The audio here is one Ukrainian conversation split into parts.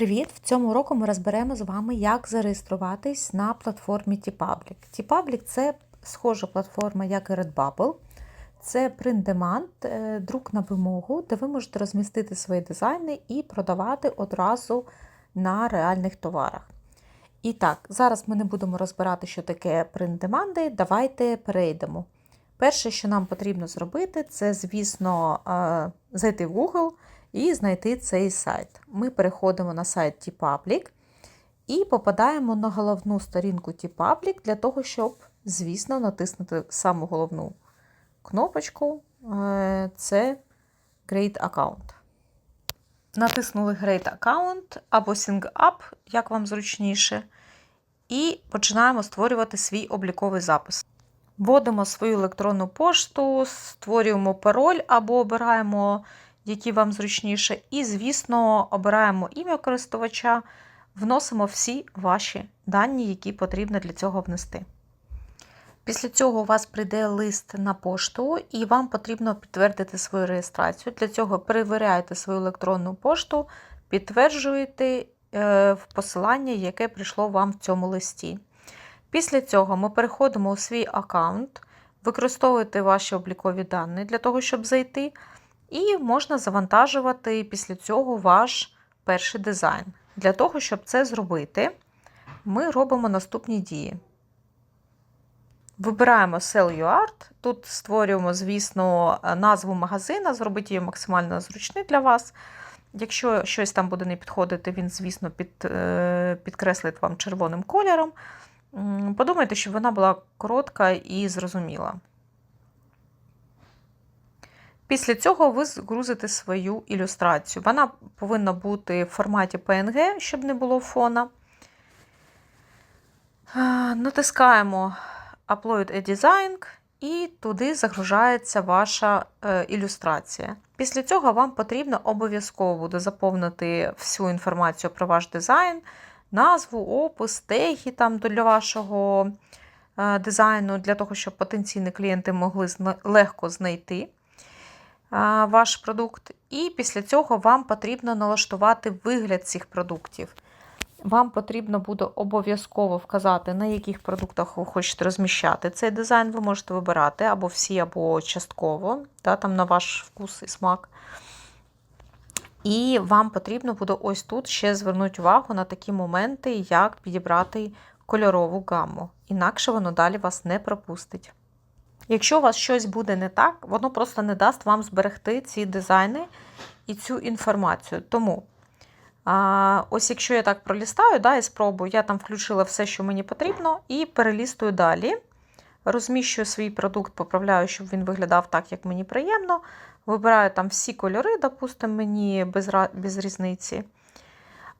Привіт! В цьому року ми розберемо з вами, як зареєструватись на платформі TPublic. TPublic – це схожа платформа, як і Redbubble. Це print-demand, е, друк на вимогу, де ви можете розмістити свої дизайни і продавати одразу на реальних товарах. І так, зараз ми не будемо розбирати, що таке print-деманди. Давайте перейдемо. Перше, що нам потрібно зробити, це, звісно, е, зайти в Google і знайти цей сайт. Ми переходимо на сайт TPublic і попадаємо на головну сторінку TPublic для того, щоб, звісно, натиснути саму головну кнопочку е, це Create Account. Натиснули Create Account або Sync Up, як вам зручніше, і починаємо створювати свій обліковий запис. Вводимо свою електронну пошту, створюємо пароль або обираємо, які вам зручніше, і, звісно, обираємо ім'я користувача, вносимо всі ваші дані, які потрібно для цього внести. Після цього у вас прийде лист на пошту, і вам потрібно підтвердити свою реєстрацію. Для цього перевіряєте свою електронну пошту, підтверджуєте в посилання, яке прийшло вам в цьому листі. Після цього ми переходимо у свій аккаунт, використовуєте ваші облікові дані для того, щоб зайти, і можна завантажувати після цього ваш перший дизайн. Для того, щоб це зробити, ми робимо наступні дії. Вибираємо Sell Your Art. Тут створюємо, звісно, назву магазина, зробити її максимально зручною для вас. Якщо щось там буде не підходити, він, звісно, під, підкреслить вам червоним кольором. Подумайте, щоб вона була коротка і зрозуміла. Після цього ви згрузите свою ілюстрацію. Вона повинна бути в форматі PNG, щоб не було фона. Натискаємо Upload a Design і туди загружається ваша ілюстрація. Після цього вам потрібно обов'язково буде заповнити всю інформацію про ваш дизайн назву, опис, теги там для вашого дизайну, для того, щоб потенційні клієнти могли легко знайти ваш продукт. І після цього вам потрібно налаштувати вигляд цих продуктів. Вам потрібно буде обов'язково вказати, на яких продуктах ви хочете розміщати цей дизайн. Ви можете вибирати або всі, або частково, да, там на ваш вкус і смак. І вам потрібно буде ось тут ще звернути увагу на такі моменти, як підібрати кольорову гамму. Інакше воно далі вас не пропустить. Якщо у вас щось буде не так, воно просто не дасть вам зберегти ці дизайни і цю інформацію. Тому, а, ось якщо я так пролістаю да, і спробую, я там включила все, що мені потрібно, і перелістую далі. Розміщую свій продукт, поправляю, щоб він виглядав так, як мені приємно. Вибираю там всі кольори, допустимо, мені без, без різниці.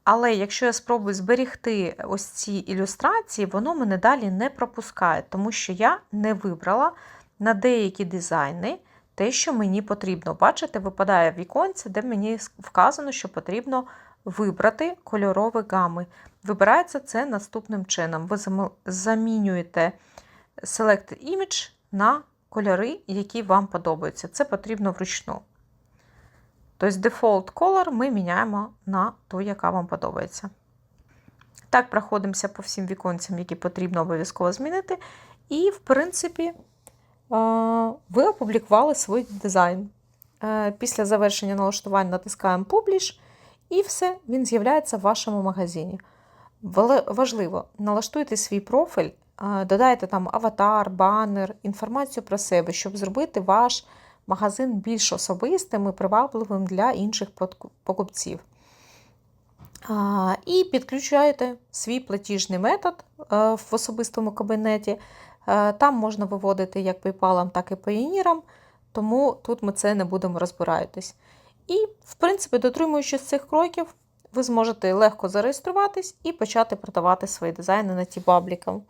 Але якщо я спробую зберігти ось ці ілюстрації, воно мене далі не пропускає, тому що я не вибрала на деякі дизайни те, що мені потрібно. Бачите, випадає віконце, де мені вказано, що потрібно вибрати кольорові гами. Вибирається це наступним чином. Ви замінюєте Select Image на кольори, які вам подобаються. Це потрібно вручну. Тобто Default Color ми міняємо на ту, яка вам подобається. Так, проходимося по всім віконцям, які потрібно обов'язково змінити. І, в принципі, ви опублікували свій дизайн. Після завершення налаштування натискаємо Publish, і все, він з'являється в вашому магазині. Важливо, налаштуйте свій профіль, додайте там аватар, банер, інформацію про себе, щоб зробити ваш магазин більш особистим і привабливим для інших покупців. І підключаєте свій платіжний метод в особистому кабінеті. Там можна виводити як PayPal, так і Payoneer, тому тут ми це не будемо розбиратись. І, в принципі, дотримуючись цих кроків, ви зможете легко зареєструватись і почати продавати свої дизайни на ті баблікам.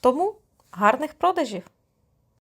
Тому гарних продажів!